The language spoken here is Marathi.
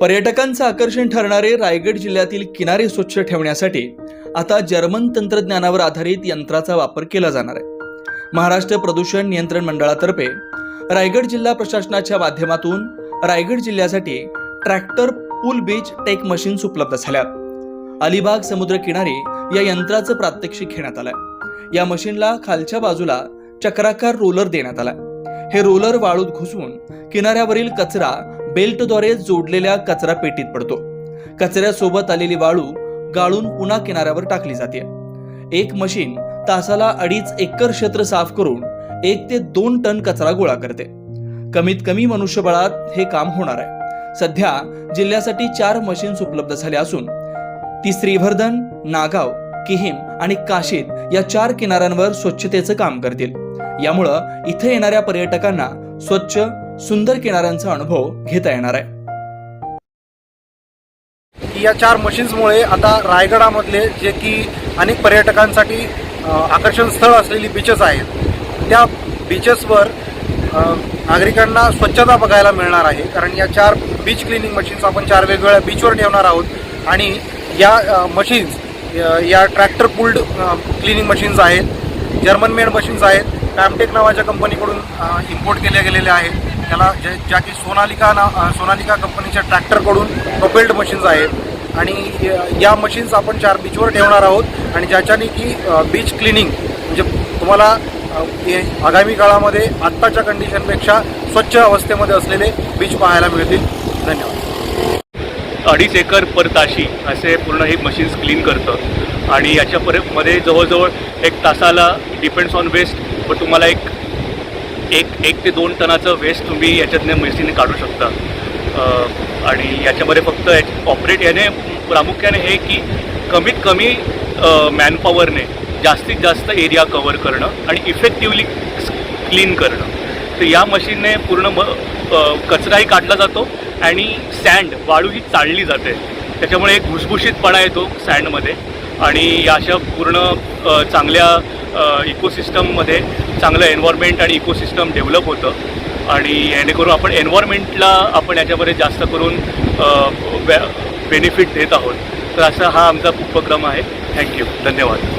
पर्यटकांचं आकर्षण ठरणारे रायगड जिल्ह्यातील किनारे स्वच्छ ठेवण्यासाठी आता जर्मन तंत्रज्ञानावर आधारित यंत्राचा वापर केला जाणार आहे. महाराष्ट्र प्रदूषण नियंत्रण मंडळातर्फे रायगड जिल्हा प्रशासनाच्या माध्यमातून रायगड जिल्ह्यासाठी tractor pull beach tech machines उपलब्ध झाल्या. अलिबाग समुद्रकिनारी या यंत्राचं प्रात्यक्षिक घेण्यात आलंय. या मशीनला खालच्या बाजूला चक्राकार रोलर देण्यात आला. हे रोलर वाळूत घुसवून किनाऱ्यावरील कचरा बेल्टद्वारे जोडलेल्या कचरा पेटीत पडतो. कचऱ्यासोबत आलेली वाळू गाळून पुन्हा किनाऱ्यावर टाकली जाते. एक मशीन तासाला अडीच एकर क्षेत्र साफ करून एक ते दोन टन कचरा गोळा करते. कमीत कमी मनुष्यबळात हे काम होणार आहे. सध्या जिल्ह्यासाठी चार मशीन्स उपलब्ध झाल्या असून ती श्रीवर्धन नागाव किहीम आणि काशीद या चार किनाऱ्यांवर स्वच्छतेचं काम करतील. यामुळं इथे येणाऱ्या पर्यटकांना स्वच्छ सुंदर किनाऱ्यांचा अनुभव घेता येणार आहे. या चार मशीन्समुळे आता रायगडामधले जे की अनेक पर्यटकांसाठी आकर्षण स्थळ असलेली बीचेस आहेत त्या बीचेसवर नागरिकांना स्वच्छता बघायला मिळणार आहे. कारण या चार बीच क्लिनिंग मशीन्स आपण चार वेगवेगळ्या बीचवर ठेवणार आहोत आणि या मशीन्स या ट्रॅक्टर पुल्ड क्लिनिंग मशीन्स आहेत जर्मन मेड मशीन्स आहेत टॅमटेक नावाच्या कंपनीकडून इम्पोर्ट केल्या गेलेल्या आहेत. त्याला जे ज्या की सोनालिका ना सोनालिका कंपनीच्या ट्रॅक्टरकडून प्रोपेल्ड मशीन्स आहेत. आणि या मशीन्स आपण चार बीचवर ठेवणार आहोत. आणि ज्याच्याने की बीच क्लिनिंग म्हणजे तुम्हाला हे आगामी काळामध्ये आत्ताच्या कंडिशनपेक्षा स्वच्छ अवस्थेमध्ये असलेले बीच पाहायला मिळतील. धन्यवाद. अडीच एकर पर ताशी असे पूर्ण हे मशीन्स क्लीन करतं. आणि याच्या परमध्ये जवळजवळ एक तासाला डिपेंड्स ऑन वेस्ट पण तुम्हाला एक एक एक ते दोन टनाचं वेस्ट तुम्ही याच्यातनं मशीन काढू शकता. आणि याच्यामध्ये फक्त ऑपरेट याने प्रामुख्याने हे की कमीत कमी मॅनपॉवरने जास्तीत जास्त एरिया कवर करणं आणि इफेक्टिवली क्लीन करणं. तर या मशीनने पूर्ण म कचराही काढला जातो आणि सँड वाळू ही चाळली जाते. त्याच्यामुळे एक भुसभुशीतपणा येतो सँडमध्ये आणि या अशा पूर्ण चांगल्या इकोसिस्टममध्ये चांगलं एन्व्हायरमेंट आणि इकोसिस्टम डेव्हलप होतं. आणि जेणेकरून आपण एन्व्हायरमेंटला आपण याच्यामध्ये जास्त करून बेनिफिट देत आहोत. तर असा हा आमचा उपक्रम आहे. थँक्यू धन्यवाद.